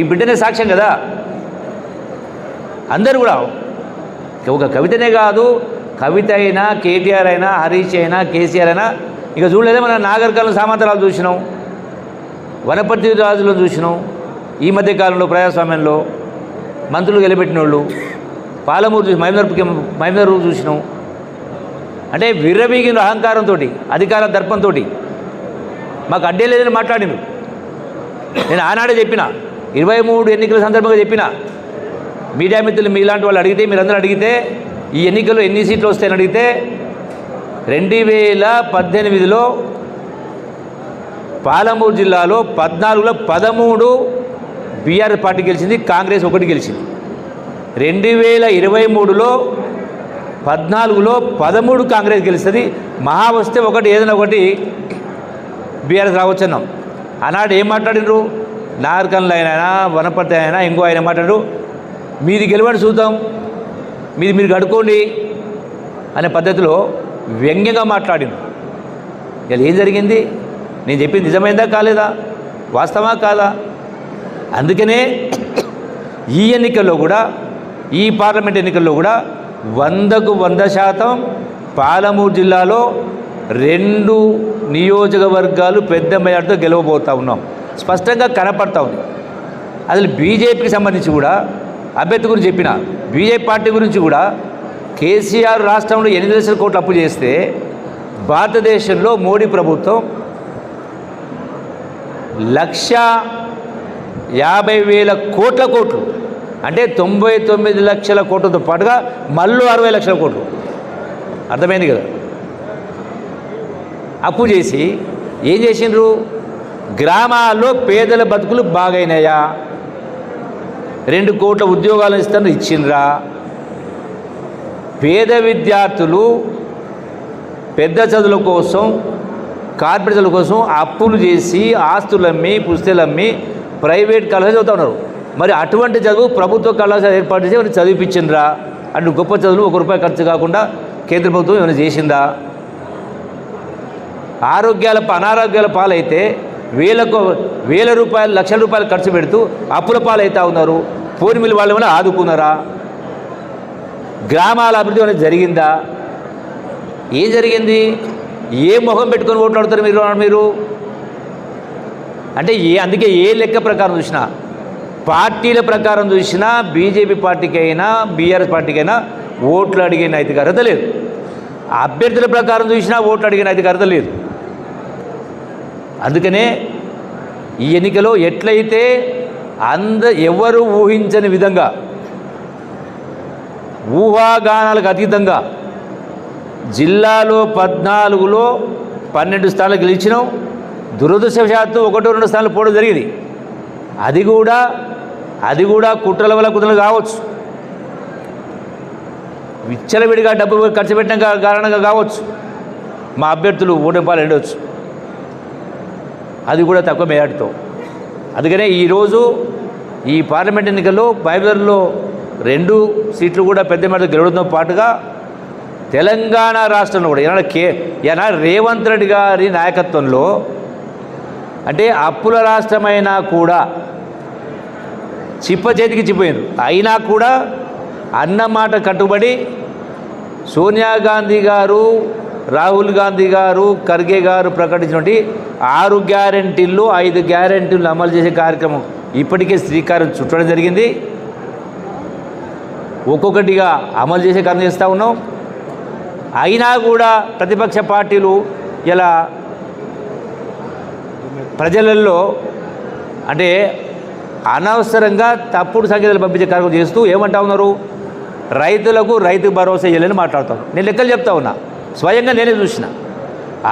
మీ బిడ్డనే సాక్ష్యం కదా? అందరూ కూడా ఒక కవితనే కాదు కవిత అయినా కేటీఆర్ అయినా హరీష్ అయినా కేసీఆర్ అయినా ఇక చూడలేదే మన నాగరికాలను సామంతరాలు చూసినాం వనపర్తి రాజులను చూసినాం ఈ మధ్య కాలంలో ప్రజాస్వామ్యంలో మంత్రులు గెలిపెట్టిన వాళ్ళు పాలమూరు చూసి మైమదర్పుకి మైమదర్ చూసినాం. అంటే విర్రవీగిన అహంకారంతో అధికార దర్పంతో మాకు అడ్డే లేదని మాట్లాడిను నేను ఆనాడే చెప్పిన ఇరవై మూడు ఎన్నికల సందర్భంగా చెప్పిన మీడియా మిత్రులు మీలాంటి వాళ్ళు అడిగితే మీరందరూ అడిగితే ఈ ఎన్నికల్లో ఎన్ని సీట్లు వస్తాయని అడిగితే రెండు వేల పద్దెనిమిదిలో పాలమూరు జిల్లాలో పద్నాలుగులో పదమూడు బీఆర్ఎస్ పార్టీ గెలిచింది కాంగ్రెస్ ఒకటి గెలిచింది. రెండు వేల ఇరవై మూడులో పద్నాలుగులో పదమూడు కాంగ్రెస్ గెలుస్తుంది మహా వస్తే ఒకటి ఏదైనా ఒకటి బీఆర్ఎస్ రావచ్చున్నాం. ఆనాడు ఏం మాట్లాడినరు? నార్కన్లు అయినా వనపర్తి అయినా ఇంకో ఆయన మాట్లాడు మీది గెలవండి చూద్దాం మీది మీరు కడుక్కోండి అనే పద్ధతిలో వ్యంగ్యంగా మాట్లాడింది ఇలా ఏం జరిగింది? నేను చెప్పింది నిజమైందా కాలేదా? వాస్తవా కాదా? అందుకనే ఈ ఎన్నికల్లో కూడా ఈ పార్లమెంట్ ఎన్నికల్లో కూడా వందకు వంద శాతం పాలమూరు జిల్లాలో రెండు నియోజకవర్గాలు పెద్ద మెజార్టీతో గెలవబోతా ఉన్నాం. స్పష్టంగా కనపడతా ఉంది. అసలు బీజేపీకి సంబంధించి కూడా అభ్యర్థి గురించి చెప్పిన బీజేపీ పార్టీ గురించి కూడా కేసీఆర్ రాష్ట్రంలో ఎనిమిది లక్షల కోట్లు అప్పు చేస్తే భారతదేశంలో మోడీ ప్రభుత్వం లక్ష యాభై వేల కోట్ల కోట్లు అంటే తొంభై తొమ్మిది లక్షల కోట్లతో పాటుగా మళ్ళీ అరవై లక్షల కోట్లు. అర్థమైంది కదా? అప్పు చేసి ఏం చేసిండ్రు? గ్రామాల్లో పేదల బతుకులు బాగైనాయా? రెండు కోట్ల ఉద్యోగాలు ఇస్తాను ఇచ్చిండ్రా. పేద విద్యార్థులు పెద్ద చదువుల కోసం కార్పొరేట్ చదువుల కోసం అప్పులు చేసి ఆస్తులమ్మి పుస్తలమ్మి పుస్తకాలు అమ్మి ప్రైవేట్ కళాశాల చదువుతూ ఉన్నారు. మరి అటువంటి చదువు ప్రభుత్వ కళాశాల ఏర్పాటు చేసి ఏమైనా చదివిపించిండ్రా అటు గొప్ప చదువులు ఒక రూపాయి ఖర్చు కాకుండా కేంద్ర ప్రభుత్వం ఏమైనా చేసిందా? ఆరోగ్యాల అనారోగ్యాల పాలైతే వేలకు వేల రూపాయలు లక్షల రూపాయలు ఖర్చు పెడుతూ అప్పుల పాలైతా ఉన్నారు. పూర్మిల వాళ్ళు ఏమైనా ఆదుకున్నారా? గ్రామాల అభివృద్ధి అనేది జరిగిందా? ఏం జరిగింది? ఏ మొహం పెట్టుకొని ఓట్లాడుతారు మీరు మీరు? అంటే ఏ అందుకే ఏ లెక్క ప్రకారం చూసినా పార్టీల ప్రకారం చూసినా బీజేపీ పార్టీకి అయినా బీఆర్ఎస్ పార్టీకి అయినా ఓట్లు అడిగే నైతిక అర్హత లేదు. అభ్యర్థుల ప్రకారం చూసినా ఓట్లు అడిగే నైతిక అర్హత లేదు. అందుకనే ఈ ఎన్నికలో ఎట్లయితే అంద ఎవరు ఊహించని విధంగా ఊహాగానాలకు అతీతంగా జిల్లాలో పద్నాలుగులో పన్నెండు స్థానాలు గెలిచినాం దురదృష్టవశాత్తు ఒకటో రెండు స్థానాలు పోవడం జరిగింది. అది కూడా అది కూడా కుట్రల వల్ల కుట్రలు కావచ్చు. విచ్చలవిడిగా డబ్బు ఖర్చు పెట్టిన కారణంగా కావచ్చు. మా అభ్యర్థులు ఓటమిపాలు ఎండవచ్చు అది కూడా తక్కువ మేయాడుతో అందుకనే ఈరోజు ఈ పార్లమెంట్ ఎన్నికల్లో బైబర్లో రెండు సీట్లు కూడా పెద్ద మేడ గెలవడంతో పాటుగా తెలంగాణ రాష్ట్రంలో కూడా ఏనాడు కే ఏనా రేవంత్ రెడ్డి గారి నాయకత్వంలో అంటే అప్పుల రాష్ట్రమైనా కూడా చిప్ప చేతికి చిప్పోయారు అయినా కూడా అన్నమాట కట్టుబడి సోనియా గాంధీ గారు రాహుల్ గాంధీ గారు ఖర్గే గారు ప్రకటించినటువంటి ఆరు గ్యారెంటీలు ఐదు గ్యారెంటీలు అమలు చేసే కార్యక్రమం ఇప్పటికే శ్రీకారం చుట్టడం జరిగింది. ఒక్కొక్కటిగా అమలు చేసే కార్యం చేస్తూ ఉన్నాం. అయినా కూడా ప్రతిపక్ష పార్టీలు ఇలా ప్రజలలో అంటే అనవసరంగా తప్పుడు సంకేతాలు పంపించే కార్యక్రమం చేస్తూ ఏమంటా ఉన్నారు? రైతులకు రైతు భరోసా ఇవ్వాలని మాట్లాడుతాను నేను లెక్కలు చెప్తా ఉన్నా. స్వయంగా నేనే చూసిన.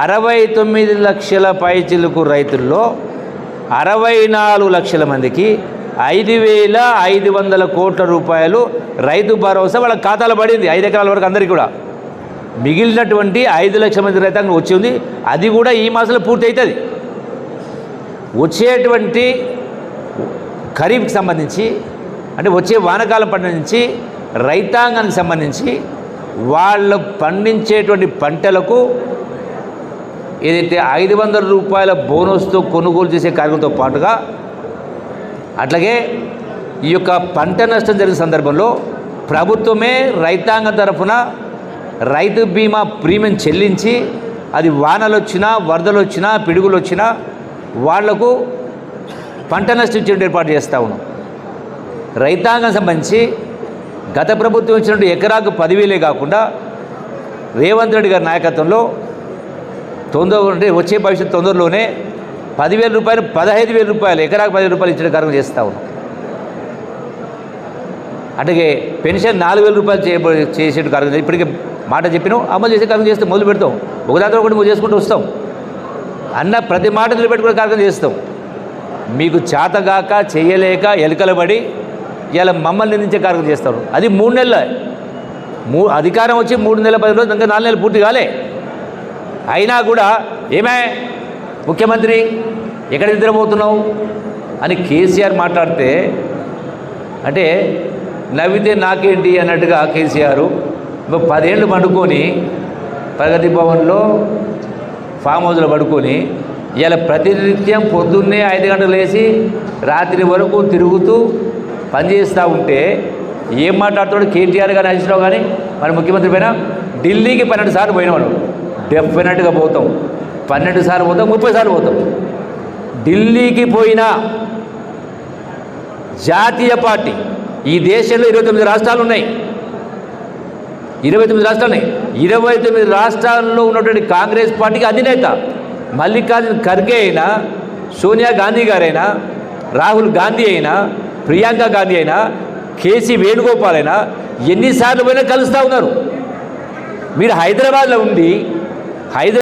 అరవై తొమ్మిది లక్షల పైచిలుకు రైతుల్లో అరవై నాలుగు లక్షల మందికి ఐదు వేల ఐదు వందల కోట్ల రూపాయలు రైతు భరోసా వాళ్ళ ఖాతాలో పడింది. ఐదు ఎకరాల వరకు అందరికీ కూడా. మిగిలినటువంటి ఐదు లక్షల మంది రైతాంగం వచ్చి ఉంది. అది కూడా ఈ మాసంలో పూర్తి అవుతుంది వచ్చేటువంటి ఖరీఫ్కి సంబంధించి అంటే వచ్చే వానకాలం పంట నుంచి రైతాంగానికి సంబంధించి వాళ్ళు పండించేటువంటి పంటలకు ఏదైతే ఐదు వందల రూపాయల బోనస్తో కొనుగోలు చేసే కార్యక్రమంతో పాటుగా అట్లాగే ఈ యొక్క పంట నష్టం జరిగిన సందర్భంలో ప్రభుత్వమే రైతాంగం తరఫున రైతు బీమా ప్రీమియం చెల్లించి అది వానలు వచ్చినా వరదలు వచ్చినా పిడుగులు వచ్చినా వాళ్ళకు పంట నష్టం ఇచ్చేటువంటి ఏర్పాటు చేస్తూ ఉన్నాం. రైతాంగం సంబంధించి గత ప్రభుత్వం ఇచ్చినట్టు ఎకరాకు పదివేలే కాకుండా రేవంత్ రెడ్డి గారి నాయకత్వంలో తొందర అంటే వచ్చే భవిష్యత్తు తొందరలోనే పదివేల రూపాయలు పదహైదు వేల రూపాయలు ఎకరాకు పదివేల రూపాయలు ఇచ్చిన కార్యక్రమం చేస్తూ ఉన్నాం. అట్లాగే పెన్షన్ నాలుగు వేల రూపాయలు చేయబ చేసే కార్యక్రమం ఇప్పటికే మాట చెప్పినాం అమలు చేసే కార్యక్రమం చేస్తే మొదలు పెడతాం. ఒకదాంతో ఒకటి మొదలు చేసుకుంటూ వస్తాం. అన్న ప్రతి మాట నిలబెట్టుకునే కార్యక్రమం చేస్తాం. మీకు చేతగాక చేయలేక ఎలుకలబడి ఇలా మమ్మల్ని నిందించే కార్యక్రమం చేస్తారు. అది మూడు నెలల. మూ అధికారం వచ్చి మూడు నెలల పది రోజులు ఇంకా నాలుగు నెలలు పూర్తి కాలే. అయినా కూడా ఏమే? ముఖ్యమంత్రి ఎక్కడ నిద్రపోతున్నావు? అని కేసీఆర్ మాట్లాడితే అంటే నవ్వితే నాకేంటి అన్నట్టుగా కేసీఆర్ పదేళ్ళు పండుకొని ప్రగతి భవన్లో ఫామ్ హౌస్లో పడుకొని ఇలా ప్రతినిత్యం పొద్దున్నే ఐదు గంటలు లేచి రాత్రి వరకు తిరుగుతూ పనిచేస్తూ ఉంటే ఏం మాట్లాడుతాడు కేటీఆర్ కానీ హరీష్ రావు కానీ మన ముఖ్యమంత్రి పైన ఢిల్లీకి పన్నెండు సార్లు పోయినవాడు. డెఫినెట్గా పోతాం. పన్నెండు సార్లు పోతాం ముప్పై సార్లు పోతాం. ఢిల్లీకి పోయినా జాతీయ పార్టీ ఈ దేశంలో ఇరవై తొమ్మిది రాష్ట్రాలు ఉన్నాయి. ఇరవై తొమ్మిది రాష్ట్రాలు ఉన్నాయి. ఇరవై తొమ్మిది రాష్ట్రాల్లో ఉన్నటువంటి కాంగ్రెస్ పార్టీకి అధినేత మల్లికార్జున ఖర్గే అయినా సోనియా గాంధీ గారైనా రాహుల్ గాంధీ అయినా ప్రియాంక గాంధీ అయినా కేసీ వేణుగోపాల్ అయినా ఎన్నిసార్లు పోయినా కలుస్తూ ఉన్నారు. మీరు హైదరాబాద్లో ఉండి హైదరాబాద్